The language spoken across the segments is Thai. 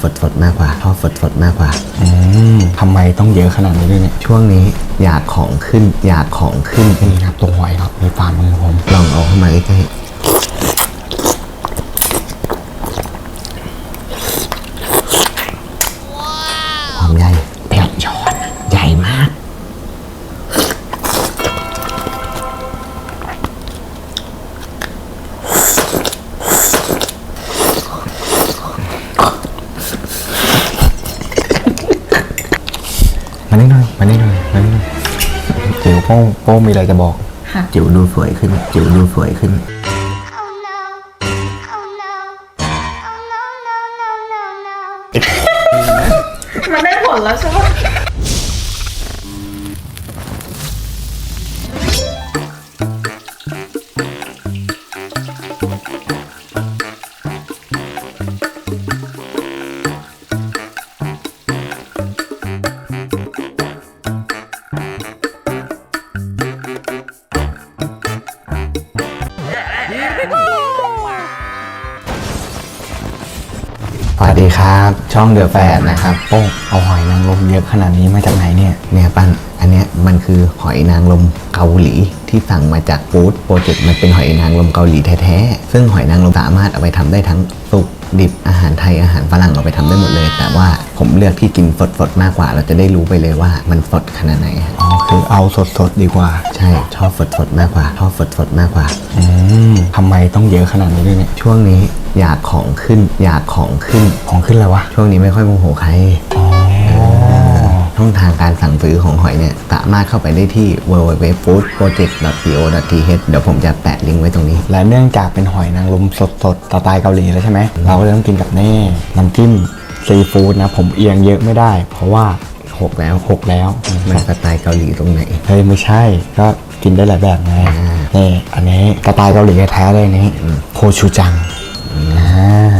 ฝดฝดๆมากกว่าชอบฝดฝดๆมากกว่า อืมทำไมต้องเยอะขนาดนี้ด้วยเนี่ยช่วงนี้อยากของขึ้นอยากของขึ้นนี่นะครับตัวหอยครับในฝ่ามือผมลองเอาเข้ามาใกล้ๆ โป้งโป้งมีอะไรจะบอกจิ๋วดูสวยขึ้น จิ๋วดูสวยขึ้น ช่องเดือแฟนนะครับโป้งเอาหอยนางรมเยอะขนาดนี้มาจากไหนเนี่ยเนี่ยปั้นอันเนี้ยมันคือหอยนางรมเกาหลีที่สั่งมาจากฟู้ดโปรเจกต์มันเป็นหอยนางรมเกาหลีแท้ๆ ซึ่งหอยนางรมสามารถเอาไปทำได้ทั้งสุกดิบอาหารไทยอาหารฝรั่งเอาไปทำได้หมดเลย แต่ว่า ผมเลือกที่กินสดๆมากกว่า เราจะได้รู้ไปเลยว่ามันสดขนาดไหนอ๋อคือเอาสดๆดีกว่า ใช่ชอบสดๆมากกว่าชอบสดๆมากกว่าอืมทำไมต้องเยอะขนาดนี้ด้วยเนี่ยช่วงนี้อยากของขึ้น อยากของขึ้นของขึ้นแล้ววะช่วงนี้ไม่ค่อยโมโหใครอ๋อช่องทางการสั่งซื้อของหอยเนี่ย สามารถเข้าไปได้ที่ www.foodproject.co.th เดี๋ยวผมจะแปะลิงก์ไว้ตรงนี้ และเนื่องจากเป็นหอยนางรมสดๆสไตล์เกาหลีแล้วใช่ไหม เราก็เลยต้องกินกับแน่น้ำจิ้ม ซีฟู้ดนะผมเอียงเยอะไม่ได้ เพราะว่าหกแล้วหกแล้วมันสไตล์เกาหลีตรงไหนเฮ้ยไม่ใช่ก็กินได้หลายแบบไงนี่อันนี้สไตล์เกาหลีแท้ๆเลยนี่โคชูจังอ่า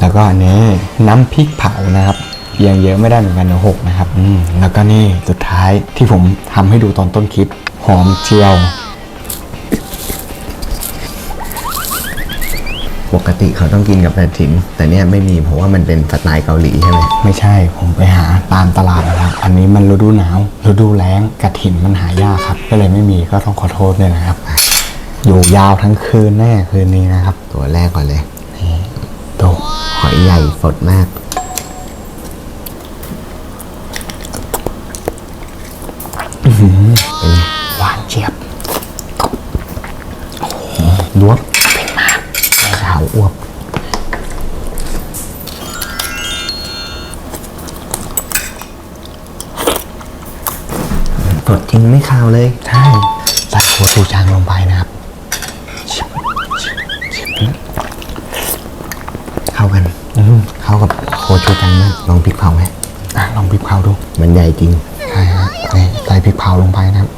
แล้วก็อันนี้น้ำพริกเผานะครับเอียงเยอะไม่ได้เหมือนกันนะหกนะครับอืมแล้วก็นี่สุดท้ายที่ผมทำให้ดูตอนต้นคลิปหอมเจียว ปกติเขาต้องกินกับกระถินแต่เนี่ยไม่มีเพราะว่ามันเป็นสไตล์เกาหลีใช่ไหมไม่ใช่ผมไปหาตามตลาดมาแล้วอันนี้มันฤดูหนาวฤดูแล้งกระถินมันหายากครับ ก็เลยไม่มีก็ต้องขอโทษด้วยนะครับ อยู่ยาวทั้งคืนแน่คืนนี้นะครับ ตัวแรกก่อนเลยดูหอยใหญ่สดมากเป็นไงหวานเจี๊ยบโอ้โหลว สดจริงไม่คาวเลย ใช่ใส่หัวชูจางลงไปนะครับชิบชิบชิบเข้ากันอืมเข้ากับโคชูจังมากลองพริกเผาไหมอะลองพริกเผาดู มันใหญ่จริง ใช่ฮะนี่ใส่พริกเผาลงไปนะครับ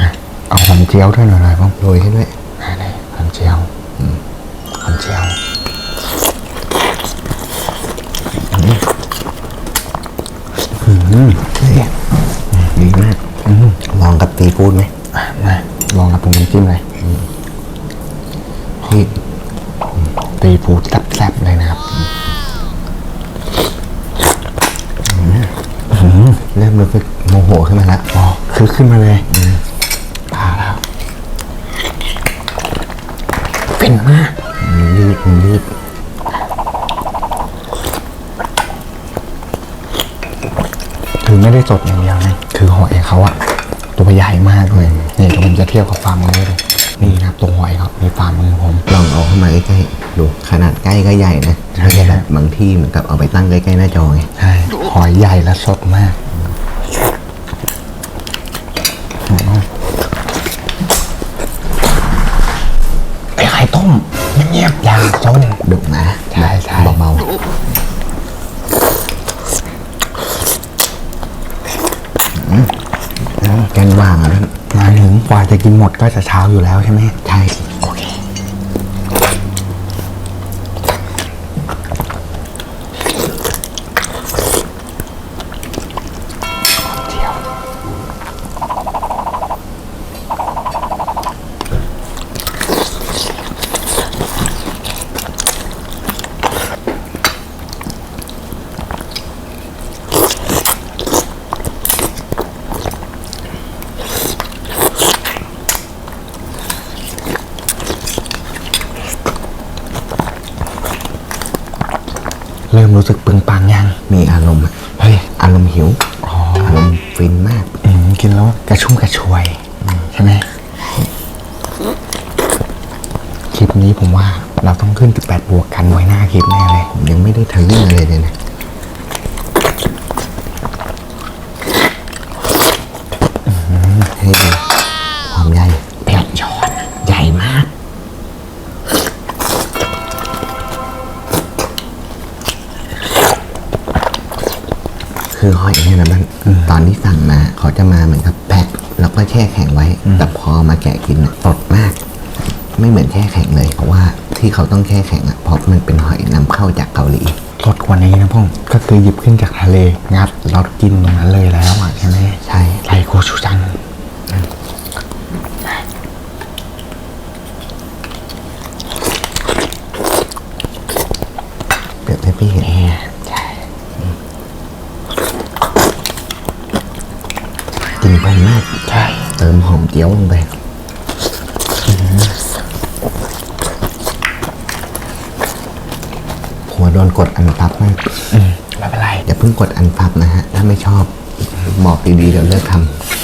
อะ เอาหอมเจียวด้วยหน่อยหน่อยบ้างโรยให้ด้วย ลองกับตีฟูดไหมอะมาลองกับตรงน้ำจิ้มเลยพี่ตีฟูดแซ่บๆเลยนะครับเริ่มรู้สึกโมโหขึ้นมาแล้วอ๋อคือขึ้นมาเลยพาแล้วเป็นมากมันยืดมันยืดคือไม่ได้สดอย่างเดียวนะคือหอยเขาอะ ตัวใหญ่มากเลยนี่เดี๋ยวผมจะเทียบกับฟาร์มมือเลยนี่นะครับตัวหอยเขาในฟาร์มมือผม ลองเอาเข้ามาใกล้ๆดูขนาดใกล้ก็ใหญ่นะใช่ไม่ใช่แบบบางที่เหมือนกับเอาไปตั้งใกล้ๆหน้าจอไง ใช่หอยใหญ่และสดมาก ถึงกว่าจะกินหมดก็จะเช้าอยู่แล้วใช่ไหมใช่ เริ่มรู้สึกปึงปังยังมีอารมณ์อะเฮ้ยอารมณ์หิวอ๋ออารมณ์ฟินมากอืมกินแล้วกระชุ่มกระชวยใช่ไหมคลิปนี้ผมว่าเราต้องขึ้น18บวกกันไว้หน้าคลิปแน่เลยผมยังไม่ได้ทะลึ่งอะไรเลยนะให้ดู คือหอยเนี่ยนะมันตอนที่สั่งมาเขาจะมาเหมือนกับแพ็คแล้วก็แช่แข็งไว้ แต่พอมาแกะกินอะสดมาก ไม่เหมือนแช่แข็งเลย เพราะว่าที่เขาต้องแช่แข็งอะเพราะมันเป็นหอยนำเข้าจากเกาหลี สดกว่านี้นะพ่อก็คือหยิบขึ้นจากทะเลงัดแล้วกินตรงนั้นเลยแล้วอะใช่ไหม เจียวลงไปหัวโดนกดอันฟับมากอืมไม่เป็นไรอย่าเพิ่งกดอันฟับนะฮะ ถ้าไม่ชอบบอกดีๆเดี๋ยวเลิกทเ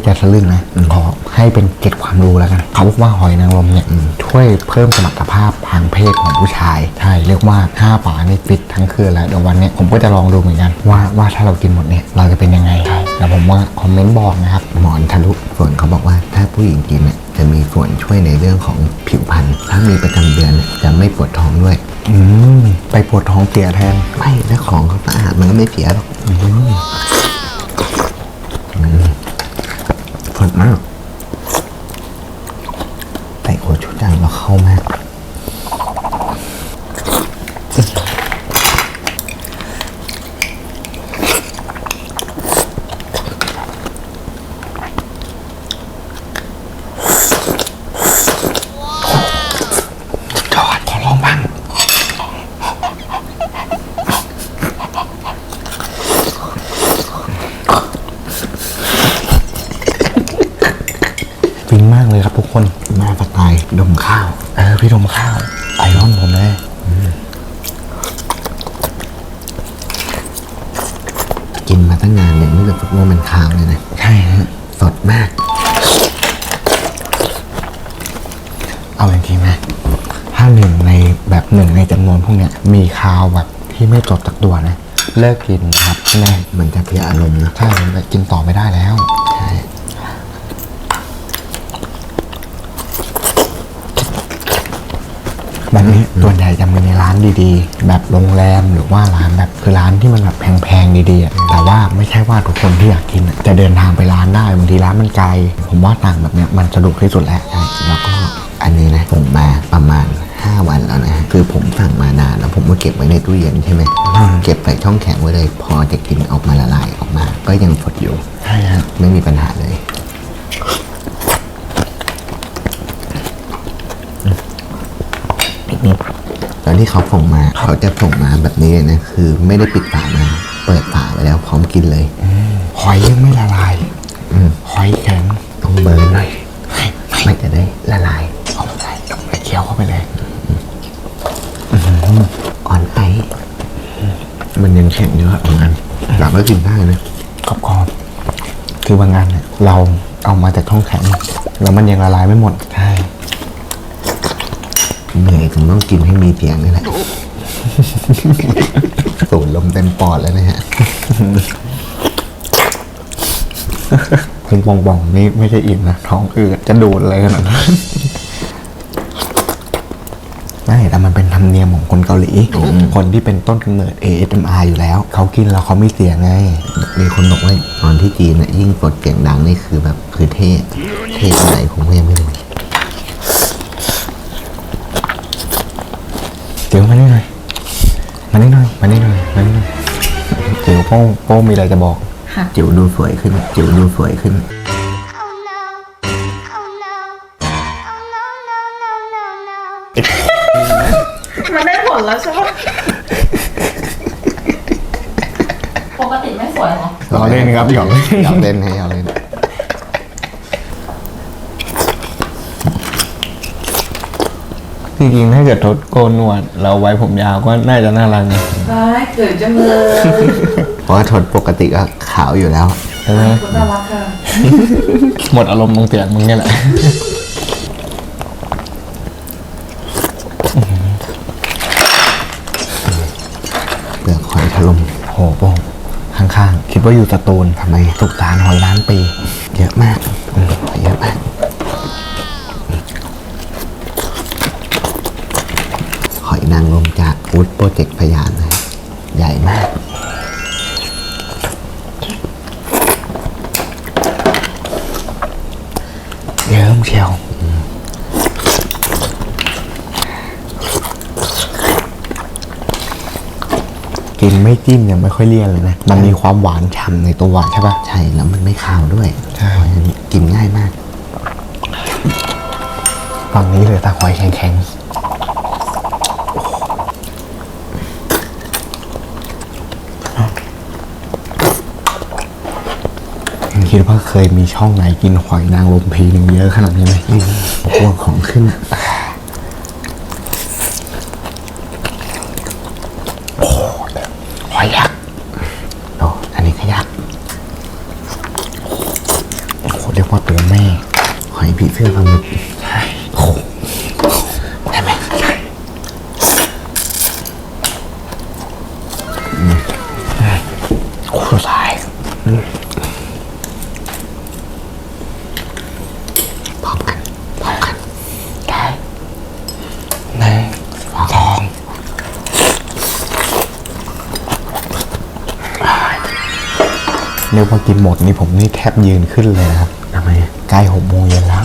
ผมไม่ได้จะทะลึ่งนะขอให้เป็นเกร็ดความรู้แล้วกัน เขาบอกว่าหอยนางรมเนี่ยช่วยเพิ่มสมรรถภาพทางเพศของผู้ชายใช่เรียกว่าห้าป่านี่ฟิตทั้งคืนแล้วเดี๋ยววันเนี้ยผมก็จะลองดูเหมือนกันว่าว่าถ้าเรากินหมดเนี่ยเราจะเป็นยังไงใช่แล้วผมว่าคอมเมนต์บอกนะครับำหมอนทะลุส่วนเขาบอกว่าถ้าผู้หญิงกินเนี่ยจะมีส่วนช่วยในเรื่องของผิวพรรณถ้ามีประจำเดือนเนี่ยจะไม่ปวดท้องด้วยอืมไปปวดท้องเสียแทนไม่ถ้าของเขาสะอาดมันก็ไม่เสียหรอกอืม สดมาก แต่โคชูจังเราเข้ามาก จอดขอลองบ้าง ฟินมากเลย ครับทุกคนมาสไตล์ดมข้าว เออพี่ดมข้าว ไอรอนผมเลยกินมาตั้งนานเนี่ยไม่รู้สึกว่ามันข้าวเลยนะ ใช่ฮะ สดมาก เอาจริงๆนะถ้าหนึ่งในแบบหนึ่งในจำนวนพวกเนี้ย มีคาวแบบที่ไม่สดจากตัวนะ เลิกกินนะครับแน่มันจะเพลียอารมณ์นะใช่มันจะกินต่อไม่ได้แล้ว ใช่ แบบนี้ส่วนใหญ่จะมีในร้านดีๆ แบบโรงแรมหรือว่าร้านแบบคือร้านที่มันแบบแพงๆดีๆอะแต่ว่าไม่ใช่ว่าทุกคนที่อยากกินอะจะเดินทางไปร้านได้บางทีร้านมันไกล ผมว่าต่างแบบเนี้ยมันสะดวกที่สุดแล้วใช่แล้วก็อันนี้นะผมมาประมาณ 5 วันแล้วนะฮะคือผมสั่งมานานแล้วผมก็เก็บไว้ในตู้เย็นใช่ไหมเก็บใส่ช่องแข็งไว้เลย พอจะกินออกมาละลายออกมา ก็ยังสดอยู่ใช่ฮะไม่มีปัญหาเลยนิดๆ ตอนที่เขาส่งมาเขาจะส่งมาแบบนี้เลยนะคือไม่ได้ปิดฝามาเปิดฝาไว้แล้วพร้อมกินเลยหอยยังไม่ละลายอืมหอยแข็งต้องเบิร์นหน่อยมันจะได้ละลายเอาไปเลยเอาไปเคี้ยวเข้าไปเลยอ่อนไอมันยังแข็งเยอะบางอันแต่ก็กินได้นะกรอบๆคือบางงานเนี่ยเราเอามาจากท้องแข็งแล้วมันยังละลายไม่หมดใช่เหนื่อย ถึงต้องกินให้มีเสียงนี่แหละสูดลมเต็มปอดแล้วนะฮะคุณปองปองๆนี่ไม่ใช่อิ่มนะท้องอืดจะดูดอะไรขนาดนั้นไม่แต่มันเป็นธรรมเนียมของคนเกาหลี คนที่เป็นต้นกำเนิด ASMR อยู่แล้ว เขากินแล้วเขาไม่เสียงไง มีคนบอกว่าตอนที่จีนน่ะยิ่งกดเสียงดังนี่คือแบบคือเทศเทศอะไรผมก็ยังไม่รู้ เดี๋ยวมานิดหน่อยมานิดหน่อยมานิดหน่อยมานิดหน่อยเดี๋ยวพ่อพ่อมีอะไรจะบอกค่จิ๋วดูสวยขึ้น จิ๋วดูสวยขึ้นมันได้ผลแล้วใช่ไหมปกติไม่สวยเหรอ ล้อเล่นครับหยอกเล่น อยากเล่นให้ครับ กเล่นจริงๆถ้าเกิดทดโกนหนวดเราไว้ผมยาวก็น่าจะน่ารักนะได้เกิดจังเลยเพราะว่าทนปกติก็ขาวอยู่แล้ว ใช่ไหมคุณน่ารักค่ะหมดอารมณ์ตรงเตียงมึงนี่แหละ เปลือกหอยถล่มโหโป้งข้างๆ คิดว่าอยู่สตูลทำไมสุกสารหอยล้านปี เยอะมาก ไม่จิ้มยังไม่ค่อยเลี่ยนเลยนะ มันมีความหวานฉ่ำในตัวใช่ปะใช่แล้วมันไม่ขาวด้วยใช่หอยอันนี้กินง่ายมากฝั่งนี้เลยตาหอยแข็งๆคิดว่าเคยมีช่องไหนกินหอยนางรมพีหนึ่งเยอะขนาดนี้ไหมพวกของขึ้น หอยยักษ์ โอ้อันนี้ก็ยักษ์ โอ้โหเรียกว่าตัวแม่ หอยผีเสื้อปลาหมึก โอ้โหใช่ไหมใช่โอ้โหสาย พร้อมกันพร้อมกัน ได้หนึ่งสอง เรียกว่ากินหมดนี่ผมนี่แทบยืนขึ้นเลยนะครับทำไมใกล้หกโมงเย็นแล้ว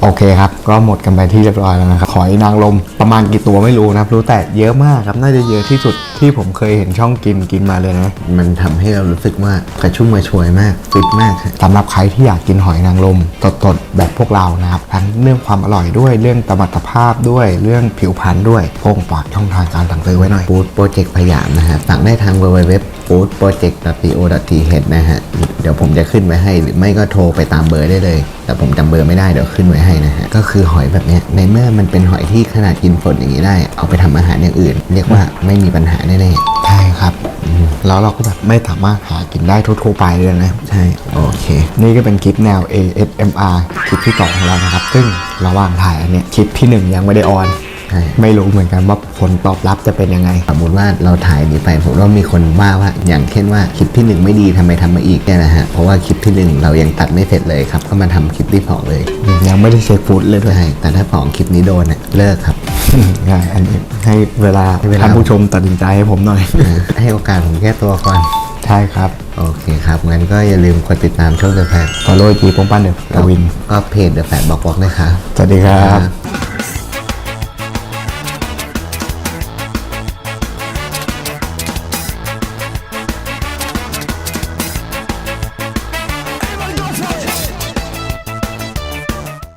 โอเคครับ ก็หมดกันไปที่เรียบร้อยแล้วนะครับหอยนางรมประมาณกี่ตัวไม่รู้นะครับ รู้แต่เยอะมากครับ น่าจะเยอะที่สุด ที่ผมเคยเห็นช่องกินกินมาเลยนะ มันทำให้เรารู้สึกว่ากระชุ่มกระชวยมากฟิตมากฮะสำหรับใครที่อยากกินหอยนางรมสดๆแบบพวกเรานะครับ ทั้งเรื่องความอร่อยด้วยเรื่องสมรรถภาพด้วยเรื่องผิวพรรณด้วยโพงฝากช่องทางการสั่งซื้อไว้หน่อย ฟู้ดโปรเจกต์พยามนะฮะสั่งได้ทาง www foodproject.co.th นะฮะ เดี๋ยวผมจะขึ้นไว้ให้หรือไม่ก็โทรไปตามเบอร์ได้เลย แต่ผมจำเบอร์ไม่ได้เดี๋ยวขึ้นไว้ให้นะฮะ ก็คือหอยแบบเนี้ยในเมื่อมันเป็นหอยที่ขนาดกินสดอย่างนี้ได้ เอาไปทำอาหารอย่างอื่น เรียกว่าไม่มีปัญหาแน่ใช่ครับอืมแล้วเราก็แบบไม่สามารถหากินได้ทั่วๆไปเลยนะๆใช่ โอเค นี่ก็เป็นคลิปแนว ASMR คลิปที่สองของเรานะครับ ซึ่งระหว่างถ่ายอันเนี้ยคลิปที่หนึ่งยังไม่ได้ออนใช่ไม่รู้เหมือนกันว่าผลตอบรับจะเป็นยังไง สมมติว่าเราถ่ายดีไปผมว่ามีคนว่าว่าอย่างเช่นว่าคลิปที่หนึ่งไม่ดีทำไมทำมาอีกเนี่ยนะฮะเพราะว่าคลิปที่หนึ่งเรายังตัดไม่เสร็จเลยครับก็มาทำคลิปที่สองเลย ยังไม่ได้เช็คฟุตเลยด้วยใช่แต่ถ้าสองคลิปนี้โดนเนี่ยเลิกครับง่ายอันนี้ให้เวลาให้เวลาท่านผู้ชมตัดสินใจให้ผมหน่อย ให้โอกาสผมแก้ตัวก่อนใช่ครับ โอเคครับ งั้นก็อย่าลืมกดติดตามช่องเดอะแฟฟอลโล่จีปงปั้นเดอะกวิน ก็เพจเดอะแฟบอกบอกเลยครับ สวัสดีครับ